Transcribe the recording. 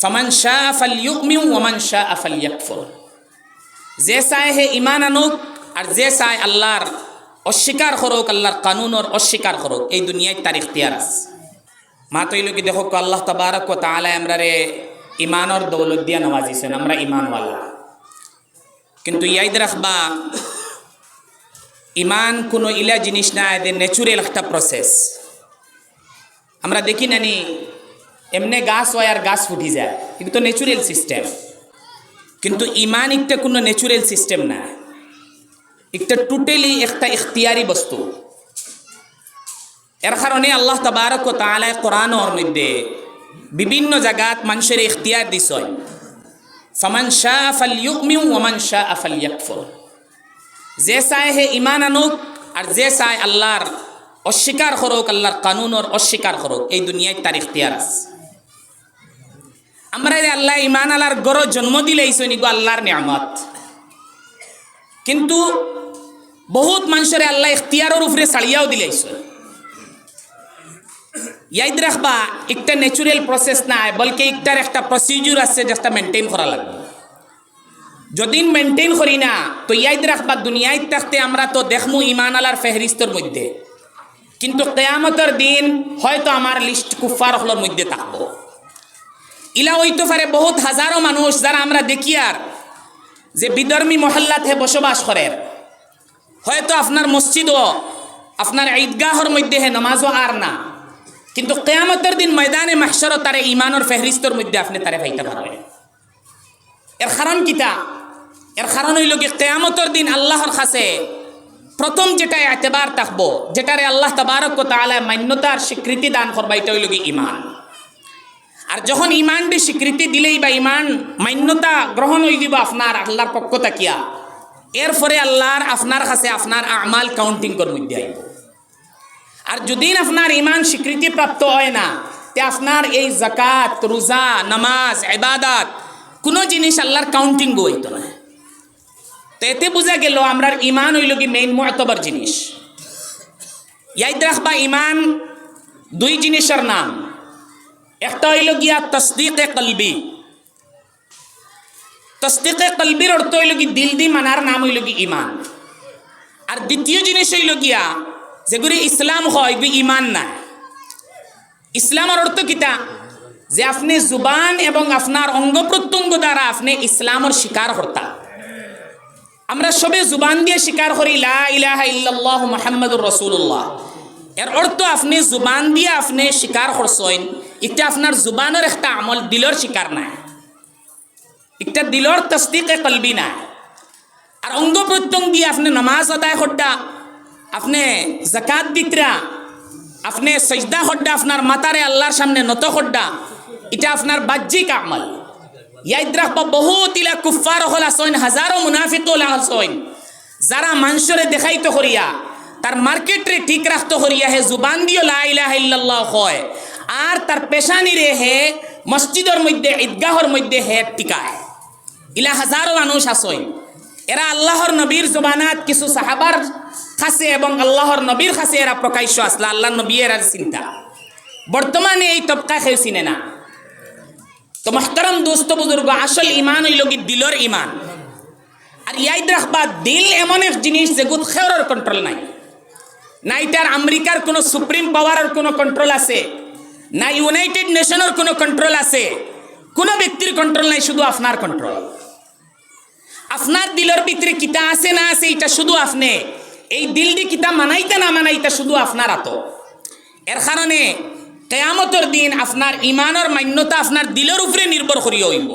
ফমান শাহ আফাল ইউমিউ ওমান শাহ আফাল ইয়াকফর যে চায় হে ইমান আনুক আর যে চায় আল্লাহর অস্বীকার করুক, আল্লাহর কানুনের অস্বীকার করুক, এই দুনিয়ায় তার ইখতিয়ার আছে। মা তৈল কি দেখো আল্লাহ তবারক ও তাআলা আমরা রে ইমানর দৌলত দিয়া নওয়াজিছেন, আমরা ইমানওয়ালা কিন্তু ইয়াদ রাখবা ইমান কোনো ইলা জিনিস না, এদের ন্যাচুরাল একটা প্রসেস আমরা দেখি নানি এমনি গাছ হয় আর গাছ ফুটি যায়। এগুলো তো ন্যাচুরাল সিস্টেম কিন্তু ইমান একটা কোনো ন্যাচুরাল সিস্টেম না। একটা টোটালি একটা ইখতিয়ারি বস্তু। এর কারণে আল্লাহ তবারক তালায় কোরআনর মধ্যে বিভিন্ন জায়গাত মানুষের ইখতিয়ার দিছয় ফমান শাহ আফাল ইউমিউ ওমান শাহ আফাল ইয়াকফর যে চায় হে ইমান আনুক আর যে চায় আল্লাহর অস্বীকার করুক, আল্লাহর কানুনের অস্বীকার করুক, এই দুনিয়ায় তার ইখতিয়ার আছে। আমরা আল্লাহ ইমান আল্লাহর গড় জন্ম দিলে এইসই নিগো আল্লাহর নিয়ামত। কিন্তু বহুত মানুষের আল্লাহ ইখতিয়ারের উপরে ছাড়িয়াও দিলে ইয়াদ রাখবা একটা ন্যাচুরাল প্রসেস নাই বলকে একটার একটা প্রসিডিউর আছে যেটা মেনটেন করা লাগবে। যদি মেনটেন করি না, তো ইয়াদ রাখবা দুনিয়ায় থাকতে আমরা তো দেখমু ইমান আলার ফেহরিস্তর মধ্যে। কিন্তু কেয়ামতের দিন হয়তো আমার লিস্ট কুফার হলোর মধ্যে থাকব। ইলা হইতে পারে বহুত হাজারো মানুষ যারা আমরা দেখি আর যে বিধর্মী মহল্লাতে বসবাস করেন। হয়তো আপনার মসজিদও, আপনার ঈদগাহর মধ্যে হে নমাজও আর না। কিন্তু কেয়ামতের দিন ময়দানে মাহসরও তারে ইমানের ফেহরিস্তর মধ্যে আপনি তারে পাইতে পারবেন। এর কারণ কিতা? এর কারণ হইল কি কেয়ামতের দিন আল্লাহর কাছে প্রথম যেটা এতেবার থাকব, যেটারে আল্লাহ তাবারক তাআলা মান্যতার স্বীকৃতি দান করবা, এটা হইল কি ইমান আর যখন ইমান ইমানটি স্বীকৃতি দিলেই বা ইমান মান্যতা গ্রহণ হয়ে দিব আপনার আল্লাহর পক্ষ তাকিয়া। এরপরে আল্লাহর আপনার কাছে আপনার আমাল কাউন্টিং কর মধ্যে আইব। আর যদি আপনার ইমান স্বীকৃতি প্রাপ্ত হয় না, তে আপনার এই জাকাত রোজা, নামাজ এবাদাত কোনো জিনিস আল্লাহর কাউন্টিং হইতো না। তো এতে বোঝা গেল আমরার ইমান হইল কি মেইন মতবর জিনিস। ইয়াদ রাখবা ইমান দুই জিনিসের নাম। একটা হইল গিয়া তসদিকে কলবি। তসদিকে কলবির অর্থ হইল কি দিল দি মানার নাম হইল কি ইমান আর দ্বিতীয় জিনিস হইল গিয়া যেগুলি ইসলাম হয় ইমান না ইসলামের অর্থ কিতা? যে আপনি জুবান এবং আপনার অঙ্গ প্রত্যঙ্গ দ্বারা আপনি ইসলামের স্বীকার হর্তা। আমরা সবে জুবান দিয়ে স্বীকার করি, লা ইলাহা ইল্লাল্লাহ মুহাম্মাদুর রাসূলুল্লাহ। এর অর্থ আপনি জুবান দিয়ে আপনি স্বীকার করছেন। এটা আপনার জুবানের একটা আমল দিলর স্বীকার নাই। একটা দিলর তসদিকে কলবি না আর অঙ্গ প্রত্যঙ্গ দিয়ে আপনি নামাজ আদায় হড্ডা আপনি জাকাত দিতরা আপনি সজদা হড্ডা আপনার মাতারে আল্লাহর সামনে নত হড্ডা এটা আপনার বাহ্যিক আমল। ইয়াদ রাখবা বহুত ইলা কুফার হল আসইন হাজারো মুনাফিক হল আসইন যারা মানুষরে দেখাইতে করিয়া তার মার্কেটরে ঠিক রাখতে করিয়া হে জুবান দিও, লা ইলাহা ইল্লাল্লাহ হয় আর তার পেশানি রে হে মসজিদের মধ্যে, ঈদগাহর মধ্যে হে টিকায়। ইলা হাজারো মানুষ আসইন এরা আল্লাহর নবীর জবানাত কিছু সাহাবার খাসে এবং আল্লাহর নবীর খাসে এরা প্রকাশ্য আসলা, আল্লাহ নবী এরা চিন্তা। বর্তমানে এই তবকা খেয়ে চিনে না। তো মহতরম দোস্ত বুজুর্গ, আসল ইমান হইল কি দিলর ইমান আর ইয়াদ রাখবা, দিল এমন এক জিনিস যেগুত খেয়রের কন্ট্রোল নাই। না এটার আমেরিকার কোনো সুপ্রিম পাওয়ারের কোনো কন্ট্রোল আছে, না ইউনাইটেড নেশনের কোনো কন্ট্রোল আছে, কোনো ব্যক্তির কন্ট্রোল নাই, শুধু আপনার কন্ট্রোল আপনার দিলের ভিতরে কিতা আছে না আছে, এটা শুধু আপনি। এই দিল দি কিতা মানাইতে না মানাইতে শুধু আপনার আত এর কারণে কেয়ামতর দিন আপনার ইমানের মান্যতা আপনার দিলের উপরে নির্ভর করিয়া হইব।